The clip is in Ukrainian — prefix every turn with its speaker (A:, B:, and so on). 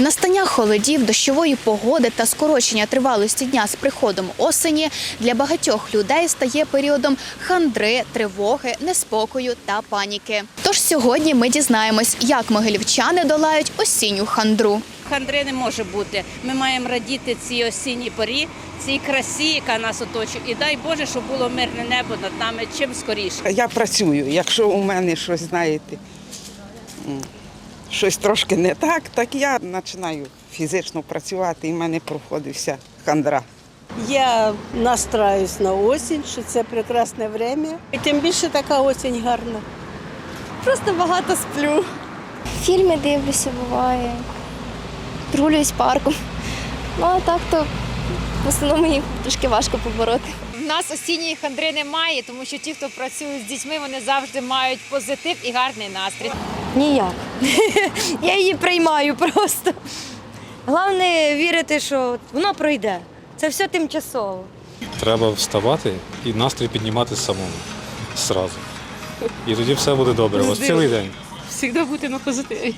A: Настання холодів, дощової погоди та скорочення тривалості дня з приходом осені для багатьох людей стає періодом хандри, тривоги, неспокою та паніки. Тож сьогодні ми дізнаємось, як могилівчани долають осінню хандру.
B: Хандри не може бути. Ми маємо радіти цій осінній порі, цій красі, яка нас оточує. І дай Боже, щоб було мирне небо над нами чим скоріше.
C: Я працюю. Якщо у мене щось, знаєте, щось трошки не так, так я починаю фізично працювати і в мене проходить вся хандра.
D: Я настраюсь на осінь, що це прекрасне время. І тим більше така осінь гарна.
E: Просто багато сплю. Фільми дивлюся, буває. Прогулююсь парком. Ну а так то в основному їх трошки важко побороти.
F: У нас осінньої хандри немає, тому що ті, хто працює з дітьми, вони завжди мають позитив і гарний настрій.
G: Ніяк. Я її приймаю просто. Головне вірити, що воно пройде. Це все тимчасово.
H: Треба вставати і настрій піднімати самому зразу. І тоді все буде добре. У вас цілий день.
I: Завжди бути на позитиві.